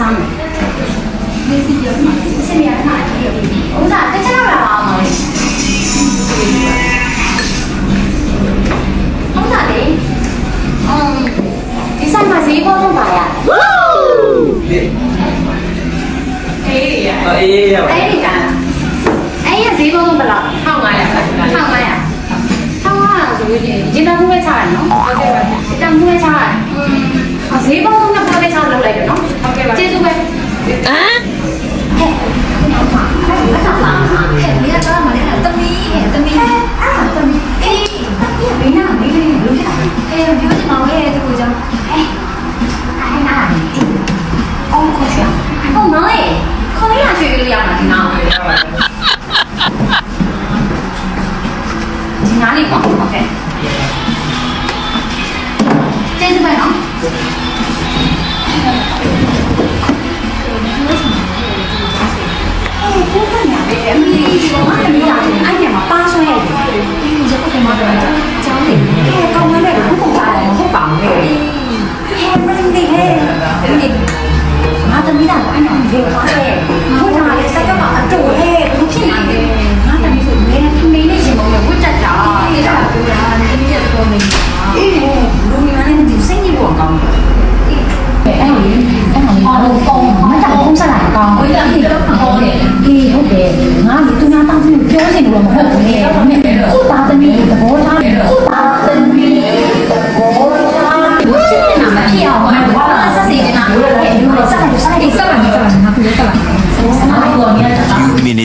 စားမယ်ဒီစီပြောမှာစင်ရခဏကြည့်ရဦးစားတစ်ချက်တော့လာအောင်ပါဟုတ်လားလေအမ်ဒီဆိုင်မှာဈေးပေါ်တော့ပါရဝူးအေးရအေးရအေးရအေးရဈေးပေါ်တော့ဘလောက်1500ပါ1500 1500ဆိုလို့ရှိရင်ဂျင်တာမှုပဲချရတယ်နော်ဟုတ်ကဲ့ပါဂျင်တာမှုပဲချရတယ်အဈေးပေါ် 哦，我去，哦妈耶，可能也是有两个呢。去哪里逛？OK。这是卖啥？哎，真的呀，没没，你这个妈也没打，俺也没打算要，你这不给妈打。 သမီးသားကအဲ့တော့ဒီမှာပဲဟိုဒါလည်းစက်ကမှအတူဟဲ့ဘလို့ဖြစ်နိုင်လဲငါသမီးဆိုမင်းကမင်းနဲ့ရင်မုံနဲ့ဝတ်တက်တာတဲ့ဒါကဒါကဒီရက်တော့မင်းပါအေးလူမင်းနဲ့ဒီစိတ်ကြီးပေါ်ကောင်းတယ်အဲ့အဲ့လိုအဲ့လိုအော်တော့ပုံမတောင်းဖုံးစလိုက်ကောင်းဝိတ္တဖြစ်တော့ဟောတယ်ဒီဟုတ်တယ်ငါကသူများတောင်းချင်းပြောချင်လို့မဟုတ်ဘူးလေ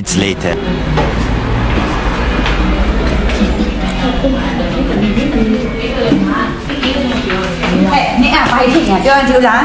minutes later. ဟဲ့နင်အဘိုက်ဖြစ်နေပြောရင်ဒီလား